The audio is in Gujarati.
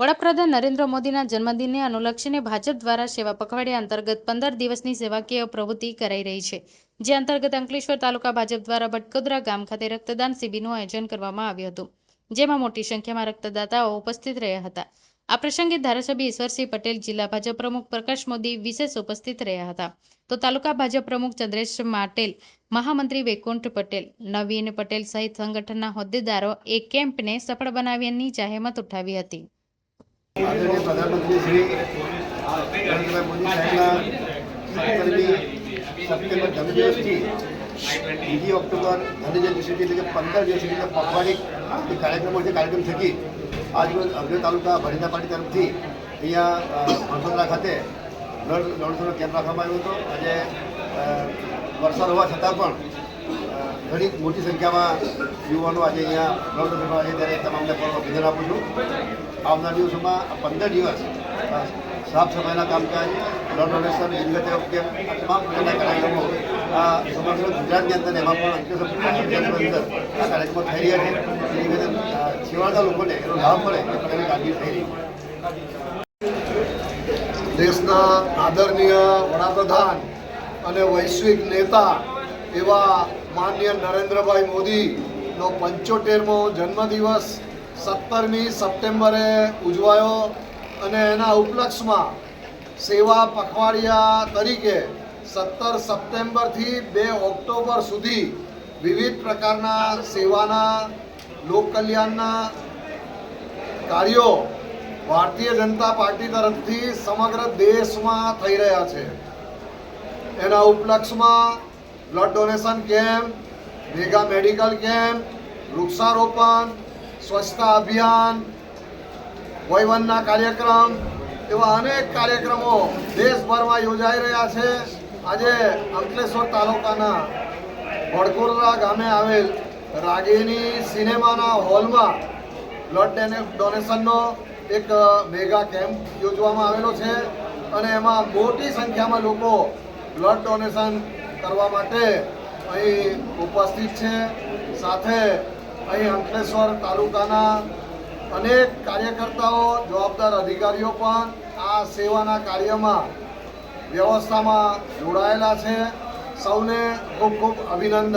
વડાપ્રધાન નરેન્દ્ર મોદીના જન્મદિનને અનુલક્ષીને ભાજપ દ્વારા સેવા પખવાડિયા અંતર્ગત પંદર દિવસની સેવાકીય પ્રવૃત્તિ કરાઈ રહી છે, જે અંતર્ગત અંકલેશ્વર તાલુકા ભાજપ દ્વારા ભટકોદરા ગામ ખાતે રક્તદાન શિબિરનું આયોજન કરવામાં આવ્યું હતું, જેમાં મોટી સંખ્યામાં રક્તદાતાઓ ઉપસ્થિત રહ્યા હતા. આ પ્રસંગે ધારાસભ્ય ઈશ્વરસિંહ પટેલ, જિલ્લા ભાજપ પ્રમુખ પ્રકાશ મોદી વિશેષ ઉપસ્થિત રહ્યા હતા. તો તાલુકા ભાજપ પ્રમુખ ચંદ્રેશ માટેલ, મહામંત્રી વૈકુંઠ પટેલ, નવીન પટેલ સહિત સંગઠનના હોદ્દેદારો એ કેમ્પને સફળ બનાવવાની જાહેમત ઉઠાવી હતી. આદરણીય પ્રધાનમંત્રી શ્રી નરેન્દ્રભાઈ મોદી સાહેબના સત્તરમી સપ્ટેમ્બર જન્મદિવસથી બીજી ઓક્ટોબર ગાંધી જયંતિ સુધી, એટલે કે પંદર દિવસ સુધીના પખવાડિક કાર્યક્રમો છે, કાર્યક્રમ થકી આજરોજ અગ્ર તાલુકા ભરીના પાટી તરફથી અહીંયા વડોદરા ખાતે દોઢસોનો કેમ્પ રાખવામાં આવ્યો હતો. આજે વરસાદ હોવા છતાં પણ ઘણી મોટી સંખ્યામાં યુવાનો આજે અહીંયા ડોનેશન આવે છે. ત્યારે તમામને પણ અભિનંદન આપું છું. આવનાર દિવસોમાં પંદર દિવસ સાફ સફાઈના કામકાજ બ્લડ ડોનેશન વિંગતે કેમ્પ તમામ પ્રકારના કાર્યક્રમો આ સમગ્ર ગુજરાતની અંદર એમાં પણ અંદર આ કાર્યક્રમો થઈ રહ્યા છે. એની વિગતે છેવાડતા લોકોને એનો લાભ મળે એ પ્રકારની કામગીરી થઈ રહી દેશના આદરણીય વડાપ્રધાન અને વૈશ્વિક નેતા એવા માનનીય નરેન્દ્રભાઈ મોદીનો પંચોતેરમો જન્મદિવસ સત્તરમી સપ્ટેમ્બરે ઉજવાયો અને એના ઉપલક્ષમાં સેવા પખવાડિયા તરીકે સત્તર સપ્ટેમ્બરથી બે ઓક્ટોબર સુધી વિવિધ પ્રકારના સેવાના, લોકકલ્યાણના કાર્યો ભારતીય જનતા પાર્ટી તરફથી સમગ્ર દેશમાં થઈ રહ્યા છે. એના ઉપલક્ષમાં blood donation camp mega medical camp વૃક્ષારોપણ, સ્વચ્છતા અભિયાન વયવનના કાર્યક્રમ એવા અનેક કાર્યક્રમો દેશભરમાં યોજાઈ રહ્યા છે. આજે અંકલેશ્વર તાલુકાના વડકોરરા ગામે આવેલ રાગેની સિનેમાના હોલમાં બ્લડ ડોનેશનનો એક મેગા કેમ્પ યોજવામાં આવેલો છે. અને એમાં મોટી સંખ્યામાં લોકો બ્લડ ડોનેશન કરવા માટે અહીં ઉપસ્થિત છે. સાથે અહીં અંકલેશ્વર તાલુકાના અનેક કાર્યકર્તાઓ, જવાબદાર અધિકારીઓ પણ આ સેવાના કાર્યમાં વ્યવસ્થામાં જોડાયેલા છે. સૌને ખૂબ ખૂબ અભિનંદન.